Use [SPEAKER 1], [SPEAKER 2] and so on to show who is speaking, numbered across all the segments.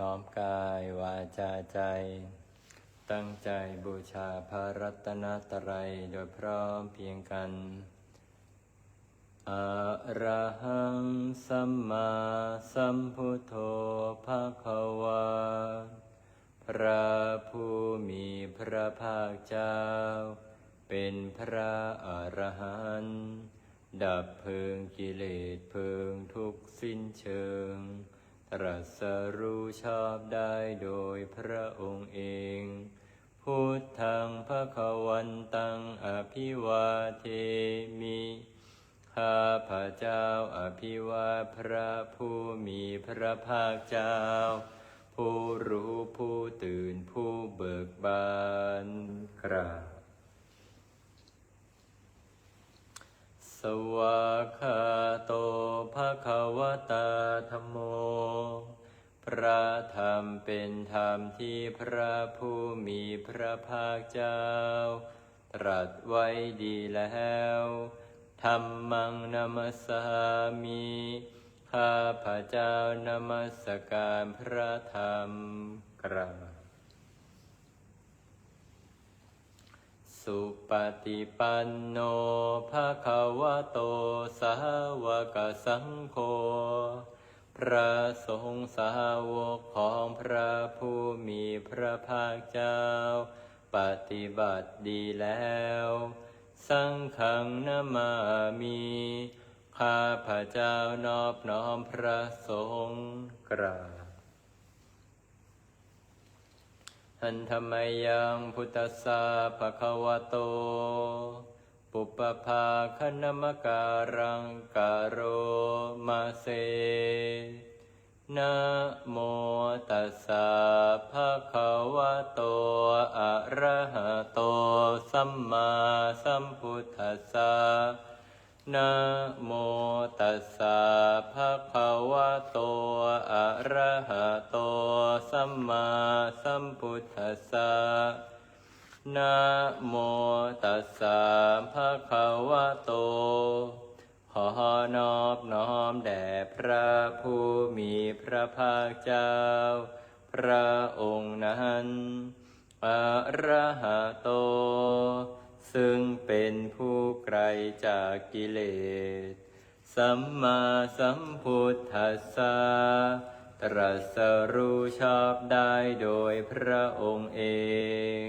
[SPEAKER 1] น้อมกายวาจาใจ ตั้งใจบูชาพระรัตนตรัยโดยพร้อมเพียงกันอะระหังสัมมาสัมพุทโธภาควาพระผู้มีพระภาคเจ้า เป็นพระอรหันต์ดับเพลิงกิเลสเพลิงทุกสิ้นเชิง ตรัสรู้ชอบได้โดยพระองค์เอง พุทธังพระควันตังอภิวาเทมิข้าพระเจ้าอภิวาพระผู้มีพระภาคเจ้า ผู้รู้ผู้ตื่นผู้เบิกบานกราบ วากขาโตภะคะวตาธรรมโม พระธรรมเป็นธรรมที่พระผู้มีพระภาคเจ้า ตรัสไว้ดีแล้วธรรมังนามัสามิข้าพระเจ้านมัสการพระธรรมกราบ สุปฏิปันโนภะคะวะโตสาวกสังโฆ พระสงฆ์สาวกของพระผู้มีพระภาคเจ้า ปฏิบัติดีแล้ว สังฆังนามามีข้าพระเจ้านอบน้อมพระสงฆ์กราบ หันธรรมยังพุทธสสาภะคะวะโต ปุปภาคณมการังกาโรมาเซนะโมตัสสะภะคะวะโต อะระหะโต สัมมาสัมพุทธัสสะ นะโมตัสสะภะคะวะโต อะระหะโต สัมมาสัมพุทธัสสะนะโมตัสสะภะคะวะโต ขอนอบน้อมแด่พระผู้มีพระภาคเจ้า พระองค์นั้น อะระหะโต ซึ่งเป็นผู้ไกลจากกิเลส สัมมาสัมพุทธัสสะตรัสรู้ชอบได้โดยพระองค์เอง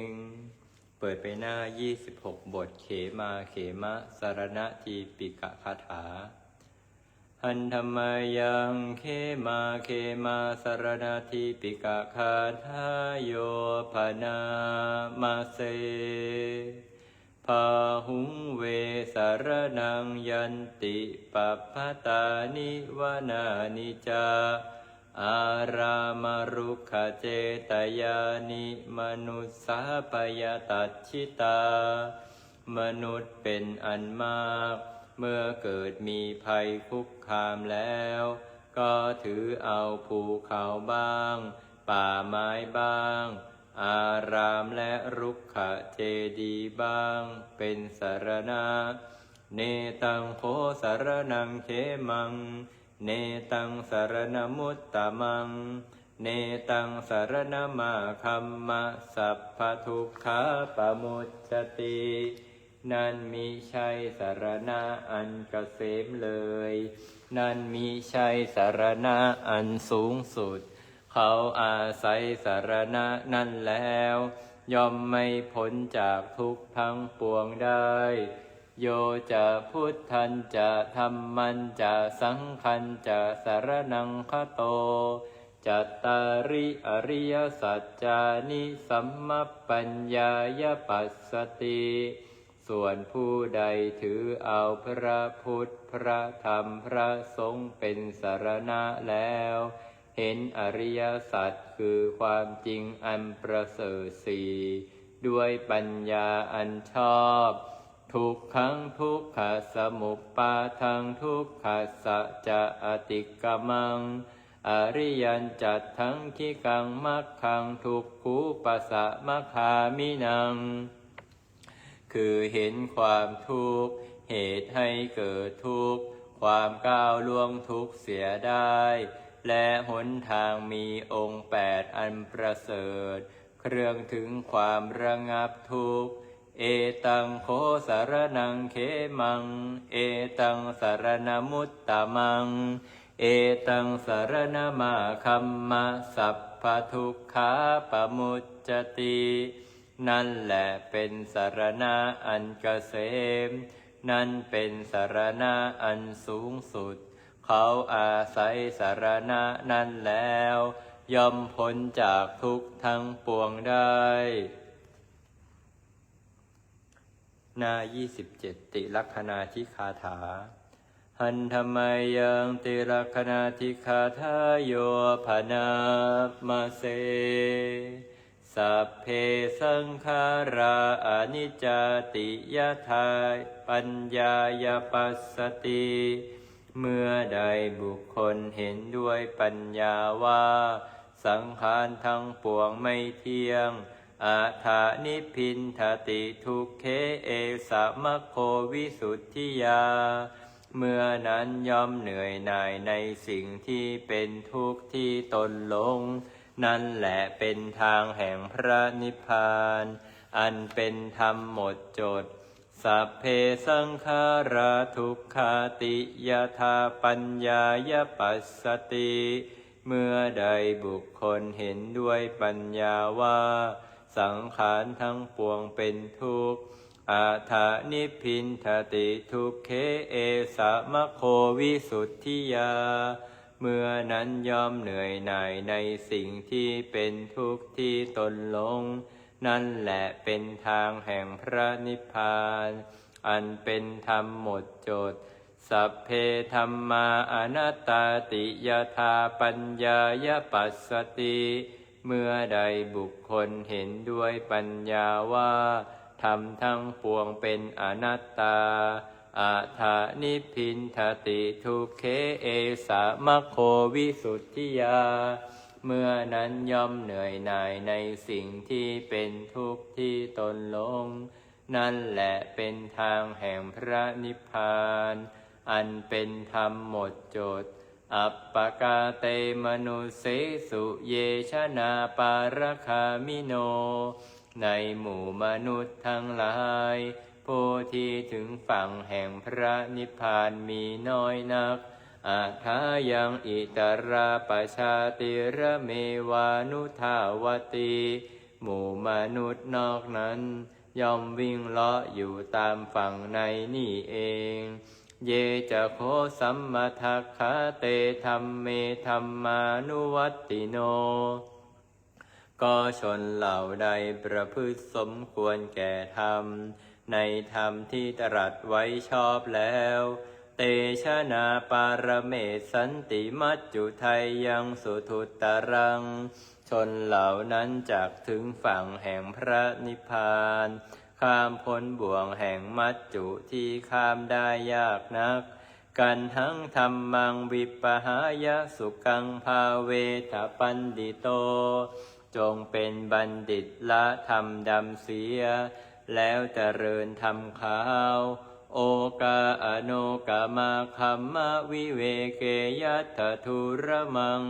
[SPEAKER 1] เปิดไปหน้า 26 บทเขมาเขมะสารณทีปิกะคาถาหันธรรมยังเขมาเขมาสารณทีปิกะคาทาโยพนามาเซ พาหุงเวสารนังยันติปัปพตานิวานานิจา อารามารุขเจตยานิมนุสสาปยตัดชิตา มนุษย์เป็นอันมาก เมื่อเกิดมีภัยคุกคามแล้ว ก็ถือเอาภูเขาบ้าง ป่าไม้บ้าง อารามและรุกขเจดีบ้างเป็นสารณะ เนตังโคสารนังเขมัง เนตังสารณมุตตมัง เนตังสารณมาคัมมะสัพพทุกขาปะมุจจตินั่นมีชัยสารณะอันเกษมเลย นั่นมีชัยสารณะอันสูงสุด เขาอาศัยสารณะนั่นแล้ว ย่อมไม่พ้นจากทุกข์ทั้งปวงได้ โยจะพุทธันจะธรรมันจะสังคันจะสารนังคโตจัตตาริอริยสัจจานิสัมมปัญญายปัสสติ ส่วนผู้ใดถือเอาพระพุทธพระธรรมพระสงฆ์เป็นสารณะแล้ว เห็นอริยสัจคือความจริงอันประเสริฐสีด้วยปัญญาอันชอบ ทุกขังทุกขสมุปปาทังทุกขสัจจะอติกมัง อริยันจัดทั้งที่กังมักขังทุกขูปสะมคามินัง คือเห็นความทุกข์เหตุให้เกิดทุกข์ความก้าวล่วงทุกข์เสียได้ และหนทางมีองค์แปดอันประเสริฐ เครื่องถึงความระงับทุกข์ เอตังโคสารนังเขมัง เอตังสารนมุตตมัง เอตังสารนมาคัมมะสัพพทุกขาปมุจจตินั่นแหละเป็นสารณะอันเกษม นั่นเป็นสารณะอันสูงสุด เขาอาศัยสารณะนั้นแล้ว ย่อมพ้นจากทุกข์ทั้งปวงได้ หน้า27ติลักษณาธิคาถา หันธรรมยังติลักษณาธิคาทาโยภนามาเสสัพเพสังขาราอนิจจติยทายปัญญายปัสสติ เมื่อใดบุคคลเห็นด้วยปัญญาว่า สังขารทั้งปวงไม่เที่ยงอาถานิพินทติทุกเคเอสมะโควิสุทธิยา เมื่อนั้นย่อมเหนื่อยหน่ายในสิ่งที่เป็นทุกข์ที่ตนหลง นั่นแหละเป็นทางแห่งพระนิพพาน อันเป็นธรรมหมดจด สัพเพสังขาราทุกขาติยธาปัญญายปัสสติ เมื่อใดบุคคลเห็นด้วยปัญญาว่า สังขารทั้งปวงเป็นทุกข์อาถานิพินทติทุกเคเอสะมะโควิสุทธิยา เมื่อนั้นยอมเหนื่อยหน่ายในสิ่งที่เป็นทุกข์ที่ตนลง นั่นแหละเป็นทางแห่งพระนิพพาน อันเป็นธรรมหมดจด สัพเพธรรมาอนัตตาติยธาปัญญายปัสสติ เมื่อใดบุคคลเห็นด้วยปัญญาว่าธรรมทั้งปวงเป็นอนัตตาอาถานิพินทติทุเคเอสะมโควิสุทธิยา เมื่อนั้นย่อมเหนื่อยหน่ายในสิ่งที่เป็นทุกข์ที่ตนลง นั่นแหละเป็นทางแห่งพระนิพพาน อันเป็นธรรมหมดจด อัปปกาเตมนุเสสุเยชนาปารคามิโน ในหมู่มนุษย์ทั้งหลายผู้ที่ถึงฝั่งแห่งพระนิพพานมีน้อยนัก อาทายังอิตราปชาติระเมวานุทาวตีหมู่มนุษย์นอกนั้น ย่อมวิ่งเลาะอยู่ตามฝั่งในนี่เอง เยจะโคสัมมาทัคคะเตธรรมเมธรรมานุวัตติโน ก็ชนเหล่าใดประพฤติสมควรแก่ธรรม ในธรรมที่ตรัสไว้ชอบแล้ว เตชะนาปารเมสันติมัจจุไทยยังสุทุตตรัง ชนเหล่านั้นจากถึงฝั่งแห่งพระนิพพาน ข้ามพ้นบ่วงแห่งมัจจุที่ข้ามได้ยากนัก กันทั้งธรรมังวิปหายะสุกังภาเวทปันดิโต จงเป็นบัณฑิตละธรรมดำเสีย แล้วเจริญธรรมขาว โอกาอโนกามาคัมมะวิเวเกยัตทุระมัง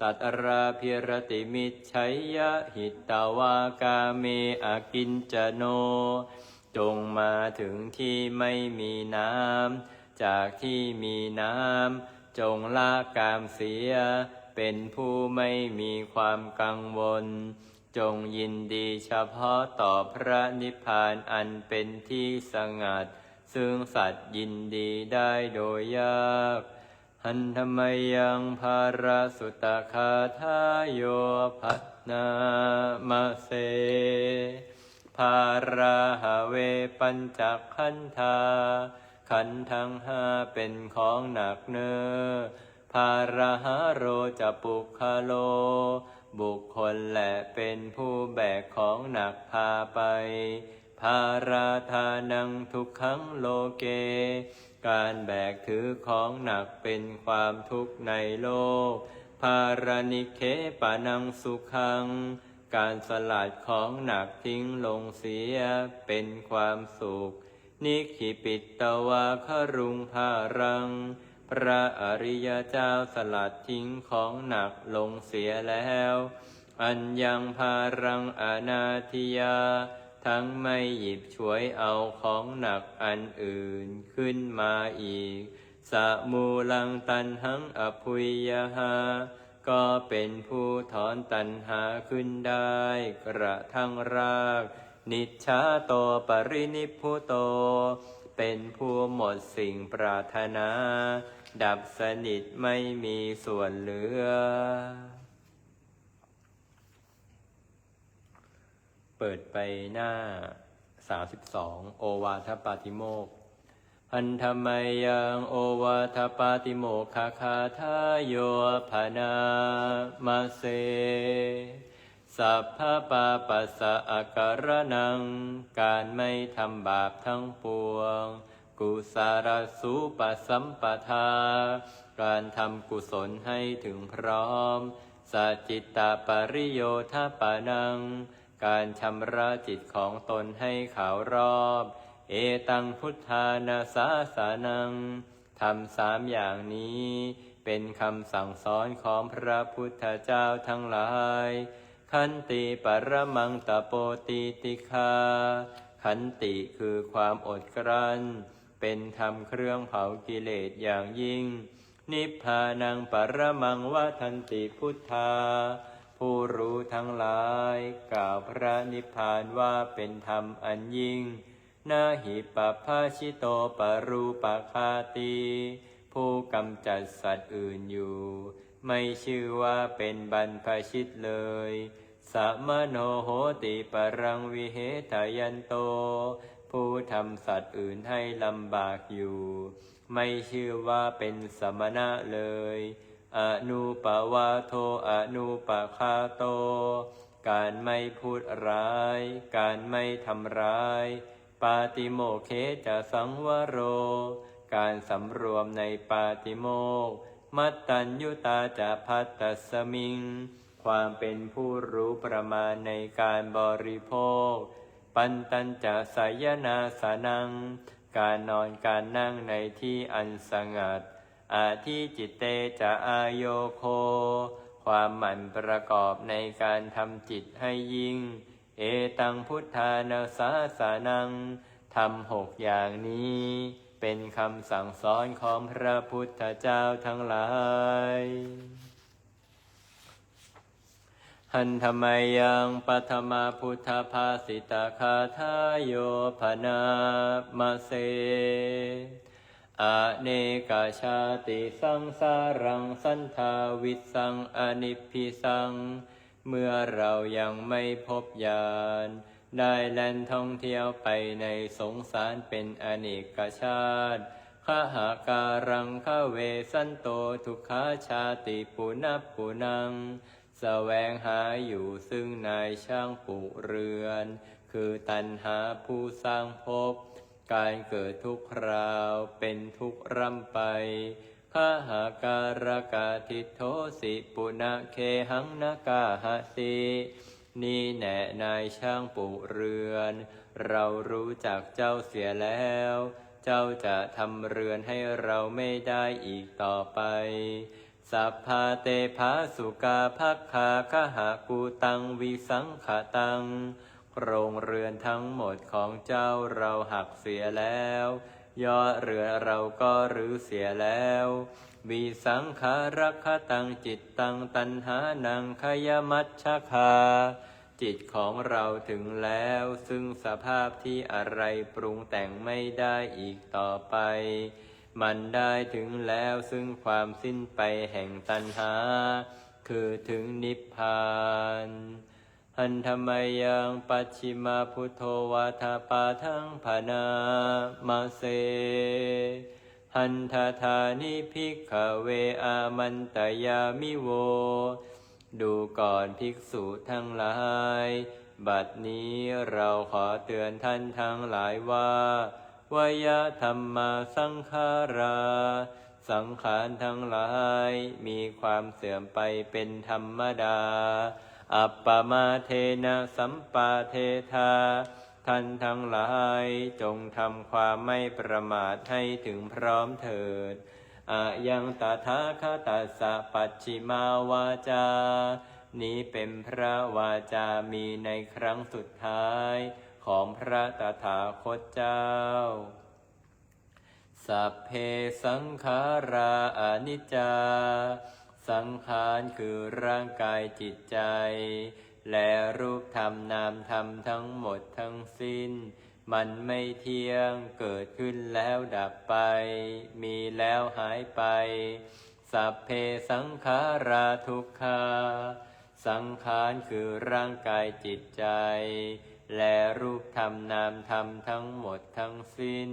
[SPEAKER 1] ตัตราพิรติมิจฉัยยะหิตตวากาเมอากินจโน จงมาถึงที่ไม่มีน้ำ จากที่มีน้ำ จงละกามเสีย เป็นผู้ไม่มีความกังวล จงยินดีเฉพาะต่อพระนิพพานอันเป็นที่สงัด ซึ่งสัตว์ยินดีได้โดยยาก หันธรรมยังภาราสุตคาทายโยพัฒนามาเสภาราหาเวปัญจขันธา ขันทั้งห้าเป็นของหนักเนอภาราหาโรจะปุคโล บุคคลและเป็นผู้แบกของหนักพาไป ภาราธานังทุกขังโลเก การแบกถือของหนักเป็นความทุกข์ในโลก ภารานิเคปานังสุขัง การสลัดของหนักทิ้งลงเสียเป็นความสุข นิขิปิตวาครุงภารัง พระอริยเจ้าสลัดทิ้งของหนักลงเสียแล้ว อันยังพารังอนาธิยา ทั้งไม่หยิบฉวยเอาของหนักอันอื่นขึ้นมาอีกสะมูลังตันหังอภุยยหาก็เป็นผู้ถอนตัณหาขึ้นได้ กระทั่งราก นิชาโตปรินิพพุโต เป็นผู้หมดสิ่งปรารถนา ดับสนิทไม่มีส่วนเหลือ เปิดไปหน้า32โอวาทปาติโมกพันธไมยังโอวาทปาติโมกขคาทาโยภานามาเซ สัพพะปาปัสสะอาการนัง การไม่ทำบาปทั้งปวง กุสารสุปสัมปทา การทำกุศลให้ถึงพร้อมสัจจิตตาปริโยทปานัง การชำระจิตของตนให้ขาวรอบ เอตังพุทธานาสาสานังทำสามอย่างนี้ เป็นคำสั่งสอนของพระพุทธเจ้าทั้งหลาย ขันติปรมังตะโปติติคา ขันติคือความอดกลั้น เป็นธรรมเครื่องเผากิเลสอย่างยิ่ง นิพพานังปรมังว่าทันติพุทธา ผู้รู้ทั้งหลายกล่าวพระนิพพานว่าเป็นธรรมอันยิ่ง นาหิปปภาชิโตปรูปคาตี ผู้กำจัดสัตว์อื่นอยู่ ไม่ชื่อว่าเป็นบรรพชิตเลยสัมโนโหติปรังวิเหตยันโต ผู้ทำสัตว์อื่นให้ลำบากอยู่ ไม่ชื่อว่าเป็นสมณะเลย อนุปวาโทอนุปคาโต การไม่พูดร้าย การไม่ทำร้าย ปาติโมกข์เคจะสังวโร การสำรวมในปาติโมกมัตตัญยุตาจะพัตตสมิง ความเป็นผู้รู้ประมาณในการบริโภค ปันตัญจะสายนาสานัง การนอนการนั่งในที่อันสงัด อาทิจิตเตจะอายโยโค ความหมั่นประกอบในการทำจิตให้ยิ่ง เอตังพุทธานาสาสานังทำหกอย่างนี้ เป็นคำสั่งสอนของพระพุทธเจ้าทั้งหลายหันธรรมยังปัทมาพุทธภาสิตาคาทายโยพนามาเซ อเนกาชาติสังสารังสันทาวิสังอนิพิสัง เมื่อเรายังไม่พบญาณได้แล่นท่องเที่ยวไปในสงสารเป็นอเนกชาติขหาการังขเวสันโตทุกขาชาติปุนับปุนังแสวงหาอยู่ซึ่งนายช่างปลูเรือน คือตันหาผู้สร้างภพ การเกิดทุกคราวเป็นทุกร่ำไปข้าหาการกาทิโทสิปุณะเคหังนากาหสินี่แน่นายช่างปลูกเรือน เรารู้จักเจ้าเสียแล้ว เจ้าจะทำเรือนให้เราไม่ได้อีกต่อไปสัพพาเตภาสุกาภักขาคหากูตังวิสังขตัง โรงเรือนทั้งหมดของเจ้าเราหักเสียแล้ว ยอดเรือเราก็รื้อเสียแล้ววิสังขารคตังจิตตังตันหานังขยมัชชคา จิตของเราถึงแล้ว ซึ่งสภาพที่อะไรปรุงแต่งไม่ได้อีกต่อไป มันได้ถึงแล้วซึ่งความสิ้นไปแห่งตัณหา คือถึงนิพพาน หันธรรมยังปัจฉิมาพุทโธวาทาปาทังพนามาเซหันทธานิพิกขเวอามันตยามิโว ดูก่อนภิกษุทั้งหลาย บัดนี้เราขอเตือนท่านทั้งหลายว่าวยธรรมาสังขารา สังขารทั้งหลายมีความเสื่อมไปเป็นธรรมดา อัปปมาเทนะสัมปาเทธาท่านทั้งหลายจงทำความไม่ประมาทให้ถึงพร้อมเถิดอะยังตถาคตัสสะปัจฉิมาวาจา นี้เป็นพระวาจามีในครั้งสุดท้ายของพระตถาคตเจ้า สัพเพสังขาราอนิจจา สังขารคือร่างกายจิตใจ และรูปธรรมนามธรรมทั้งหมดทั้งสิ้น มันไม่เที่ยงเกิดขึ้นแล้วดับไป มีแล้วหายไป สัพเพสังขาราทุกขาสังขารคือร่างกายจิตใจ และรูปธรรมนามธรรมทั้งหมดทั้งสิ้น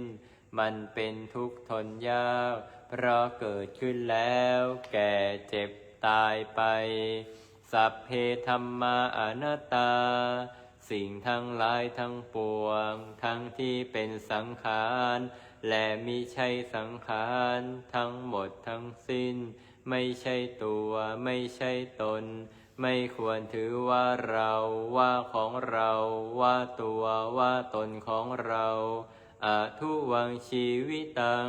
[SPEAKER 1] มันเป็นทุกข์ทนยาก เพราะเกิดขึ้นแล้ว แก่เจ็บตายไป สัพเพธรรมาอนัตตา สิ่งทั้งหลายทั้งปวง ทั้งที่เป็นสังขาร และมิใช่สังขาร ทั้งหมดทั้งสิ้น ไม่ใช่ตัวไม่ใช่ตน ไม่ควรถือว่าเราว่าของเราว่าตัวว่าตนของเราอาทุวังชีวิตัง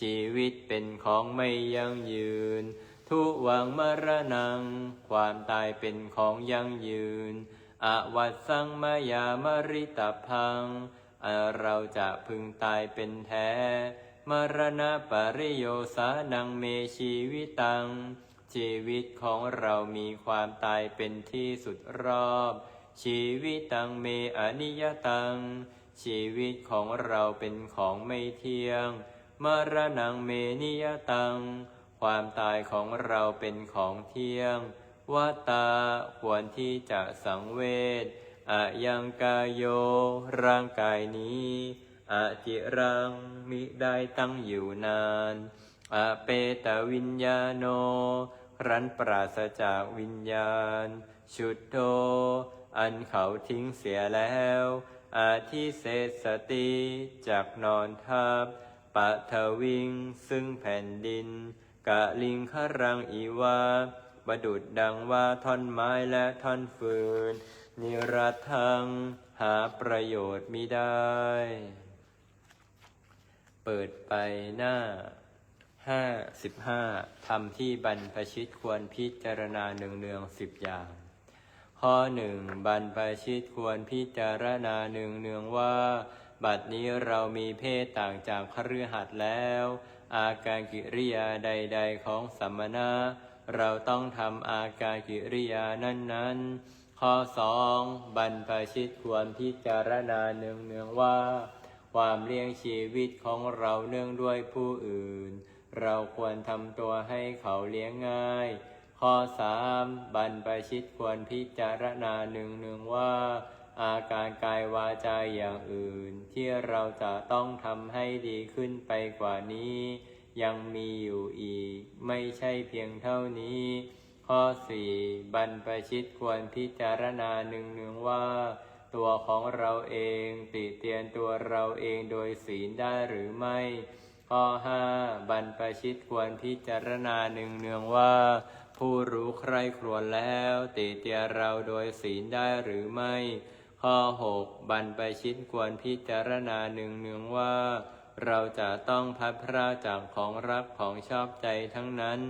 [SPEAKER 1] ชีวิตเป็นของไม่ยั่งยืน ทุวังมรณัง ความตายเป็นของยั่งยืนอวัตสังมายามริตพัง เราจะพึงตายเป็นแท้ มรณะปริโยสานังเมชีวิตัง ชีวิตของเรามีความตายเป็นที่สุดรอบ ชีวิตตังเมอนิยตัง ชีวิตของเราเป็นของไม่เที่ยง มรณงเมนิยตัง ความตายของเราเป็นของเที่ยงวัตาควรที่จะสังเวชอะยังกายโย ร่างกายนี้อะจิรังมิได้ตั้งอยู่นานอะเปตวิญญาโน ครั้นปราศจากวิญญาณ ชุดโตอันเขาทิ้งเสียแล้วอาทิเศษสติจากนอนทับ ปัทวิง ซึ่งแผ่นดิน กะลิงครังอีวาบดุดดังว่าท่อนไม้และท่อนฟืน นิรัตทัง หาประโยชน์มิได้ เปิดไปหน้าห้าสิบห้าทำที่บรรพชิตควรพิจารณาเนืองเนืองสิบอย่าง ข้อหนึ่งบรรพชิตควรพิจารณาเนืองเนืองว่า บัดนี้เรามีเพศต่างจากคฤหัสถ์แล้ว อาการกิริยาใด ๆ ของสัมมณะเราต้องทำอาการกิริยานั้นๆ ข้อสองบรรพชิตควรพิจารณาเนืองๆว่า ความเลี้ยงชีวิตของเราเนื่องด้วยผู้อื่น เราควรทำตัวให้เขาเลี้ยงง่าย ข้อสามบรรพชิตควรพิจารณาหนึ่งหนึ่งว่า อาการกายวาจาอย่างอื่น ที่เราจะต้องทำให้ดีขึ้นไปกว่านี้ ยังมีอยู่อีก ไม่ใช่เพียงเท่านี้ ข้อสี่บรรพชิตควรพิจารณาหนึ่งหนึ่งว่า ตัวของเราเองติเตียนตัวเราเองโดยศีลได้หรือไม่ ข้อห้าบรรพชิตควรพิจารณาหนึ่งเนืองว่า ผู้รู้ใครครวญแล้วติเตียนเราโดยศีลได้หรือไม่ ข้อหกบรรพชิตควรพิจารณาหนึ่งเนืองว่า เราจะต้องพัดพรากจากของรักของชอบใจทั้งนั้น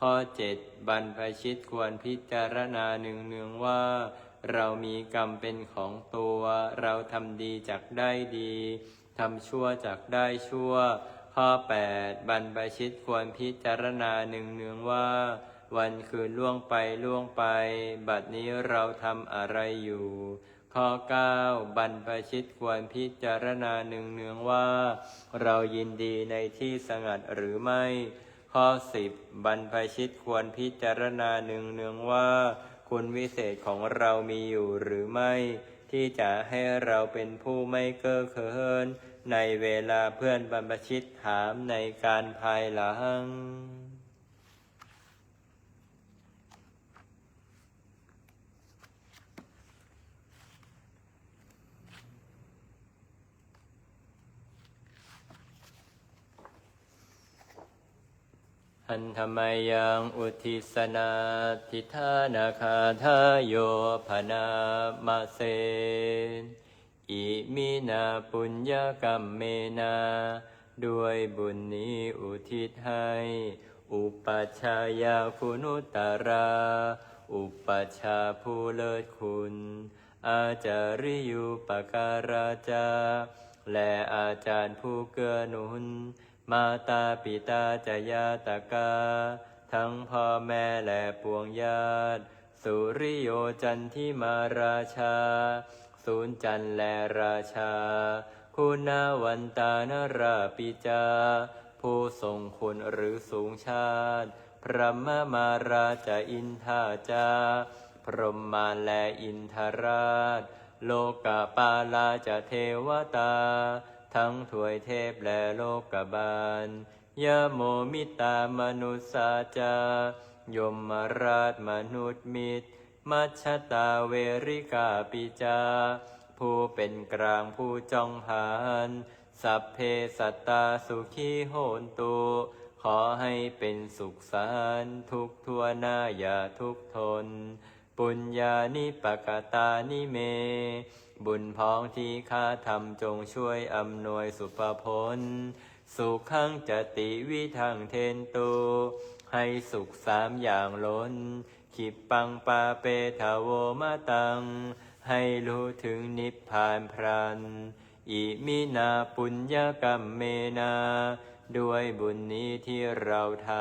[SPEAKER 1] ข้อเจ็ดบรรพชิตควรพิจารณาหนึ่งเนืองว่า เรามีกรรมเป็นของตัว เราทำดีจากได้ดีทำชั่วจากได้ชั่ว ข้อ8บรรพชิตควรพิจารณาหนึ่งเนืองว่า วันคืนล่วงไปล่วงไป บัดนี้เราทำอะไรอยู่ ข้อ9บรรพชิตควรพิจารณาหนึ่งเนืองว่า เรายินดีในที่สงัดหรือไม่ ข้อ 10 บรรพชิตควรพิจารณาหนึ่งเนืองว่า คุณวิเศษของเรามีอยู่หรือไม่ ที่จะให้เราเป็นผู้ไม่เก้อเขินในเวลาเพื่อนบรรพชิตถามในการภายหลัง หันธรรมยังอุทิสนาทิธานาคาทายโยพนามาเสนอิมินาปุญญกรรมเมนา ด้วยบุญนี้อุทิศให้ อุปชายาคุณุตรา อุปชาผู้เลิศคุณ อาจาริยุปการาจา และอาจารย์ผู้เกื้อหนุน มาตาปิตาจยาตกา ทั้งพ่อแม่และปวงญาติ สุริโยจันทิมาราชา ศูนย์จันทร์และราชา คุณาวันตานราปิจา ผู้ทรงคุณหรือสูงชาติ พระมมาราชอินทาจา พรหมมาและอินทราช โลกาปาลาจะเทวตา ทั้งถวยเทพและโลกบาลยะโมมิตามนุสาจายมมาราชมนุษย์มิตร มัชตาเวริกาปิจา ผู้เป็นกลางผู้จองหานสัพเพสัตตาสุขีโหนตุขอให้เป็นสุขสันต์ทุกทั่วหน้าอย่าทุกทน ปุญญานิปกตานิเม บุญพ้องที่ข้าทำจงช่วยอำนวยสุภพล สุขขังจติวิทังเทนตุให้สุขสามอย่างล้น ขิปปังปาเปทาโวมาตัง ให้รู้ถึงนิพพานพรัน อิมินาปุญญกรรมเมนา ด้วยบุญนี้ที่เราท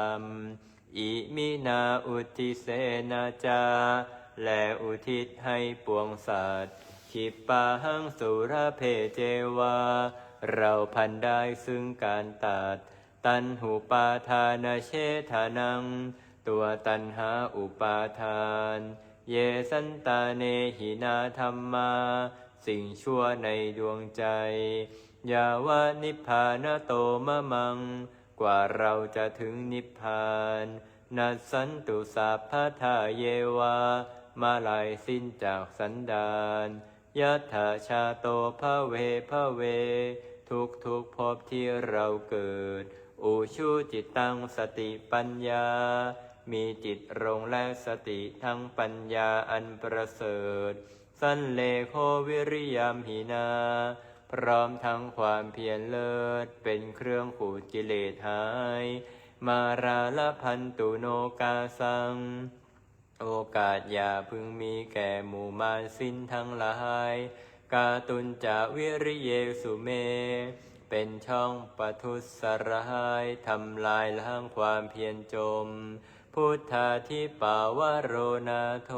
[SPEAKER 1] ำ อิมินาอุทิเสนาจา และอุทิศให้ปวงสัตว์ ขิปปาหังสุรเพเจวา เราพันได้ซึ่งการตัด ตันหูปาทานเชธานัง ตัวตันหาอุปาทาน เยสันตาเนหินาธรรมา สิ่งชั่วในดวงใจ ยาวานิพพานโตมะมัง กว่าเราจะถึงนิพพานนัสสันตุสัพพทาเยวา มาลายสิ้นจากสันดาน ยัตถาชาโตภะเวภะเว ทุกทุกภพที่เราเกิด อุชูจิตตังสติปัญญา มีจิตรงและสติทั้งปัญญาอันประเสริฐ สันเลโควิริยามหินา พร้อมทั้งความเพียรเลิศ เป็นเครื่องขูดกิเลสหาย มาราลพันตุโนกาสัง โอกาสอย่าพึงมีแก่หมู่มารสิ้นทั้งหลายกาตุนจาวิริเยสุเม เป็นช่องปทุสร้ายทำลายล้างความเพียรจม พุทธาที่ป่าวโรนาโท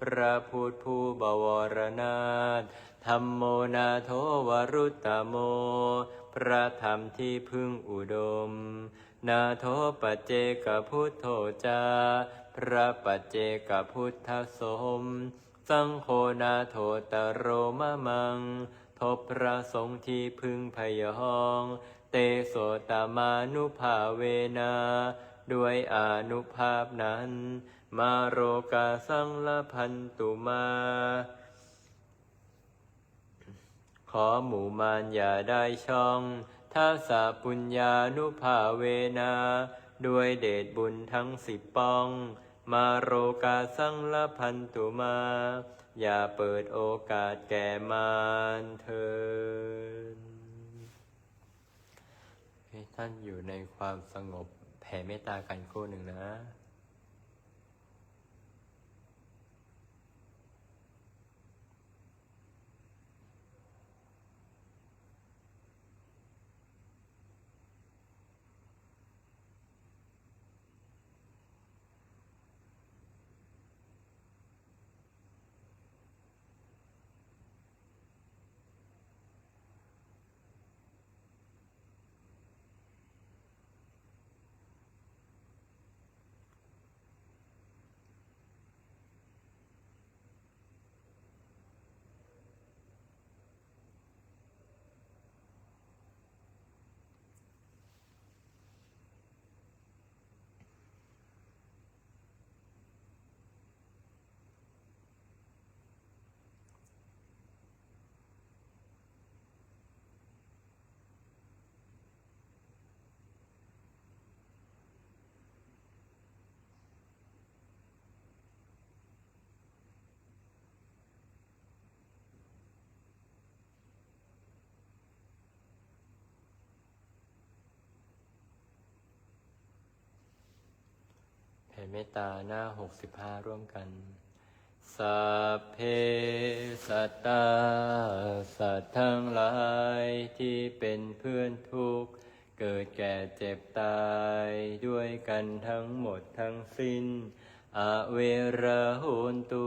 [SPEAKER 1] พระพุทธผู้บวรนาถธรรมโมนาโทวรุตตโม พระธรรมที่พึ่งอุดม นาโทปัจเจกพุทโธจา พระปัจเจกพุทธสม สังโฆนาโทตโรมะมัง ทบพระสงฆ์ที่พึ่งพยองเตโสตามานุภาเวนา ด้วยอนุภาพนั้น มาโรกาสังละพันตุมา ขอหมู่มารอย่าได้ช่องท้าสาปุญญานุภาเวนา ด้วยเดชบุญทั้งสิบป้อง มาโรกาสังละพันตุมา อย่าเปิดโอกาสแก่มารเถินให้ท่านอยู่ในความสงบแผ่เมตตากันคู่หนึ่งนะ เมตตาหน้า65ร่วมกัน สัพเพสัตตา สัตว์ทั้งหลายที่เป็นเพื่อนทุกข์ เกิดแก่เจ็บตายด้วยกันทั้งหมดทั้งสิ้น อเวราโหนตู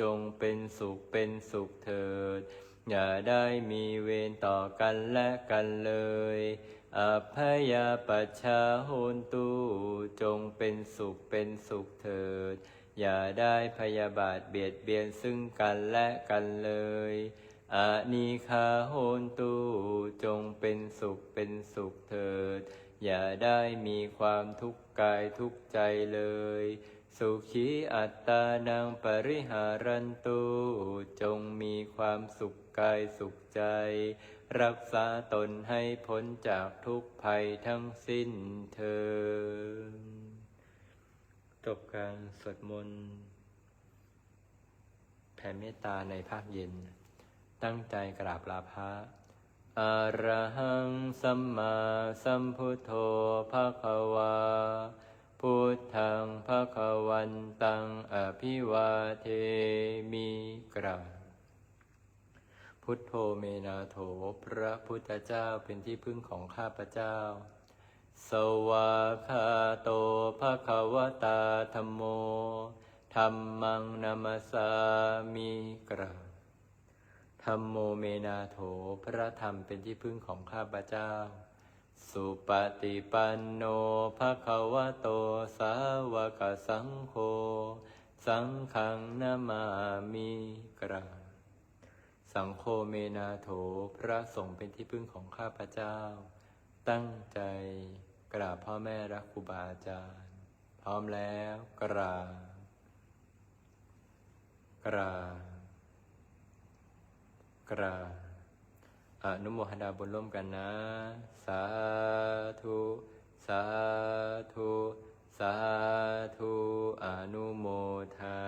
[SPEAKER 1] จงเป็นสุขเป็นสุขเถิด อย่าได้มีเวรต่อกันและกันเลย อภยาปัชาโหนตูจงเป็นสุขเป็นสุขเถิด อย่าได้พยาบาทเบียดเบียนซึ่งกันและกันเลยอานิคาโหนตูจงเป็นสุขเป็นสุขเถิด อย่าได้มีความทุกข์กายทุกข์ใจเลย สุขีอัตตานังปริหารันตุจงมีความสุขกายสุขใจ รักษาตนให้พ้นจากทุกภัยทั้งสิ้นเธอจบการสวดมนต์แผ่เมตตาในภาคเย็น ตั้งใจกราบลาพระอรหังสัมมาสัมพุทโธภะคะวาพุทธังภะคะวันตังอภิวาเทมิกรา พุทโธเมนาโถ พระพุทธเจ้าเป็นที่พึ่งของข้าพเจ้า สวาคาโตภะคะวตาธรรมโมธรรมังนามาสามิกราธรรมโมเมนาโถ พระธรรมเป็นที่พึ่งของข้าพเจ้า สุปฏิปันโนภะคะวะโตสาวกสังโฆ สังฆังนามามิกราบ สังโฆเมนาโถพระสงฆ์เป็นที่พึ่งของข้าพเจ้า ตั้งใจกราบพ่อแม่รักครูบาอาจารย์ พร้อมแล้วกราบกราบกราบอนุโมทนาบุญร่วมกันนะ สาธุ สาธุ สาธุ อนุโมทา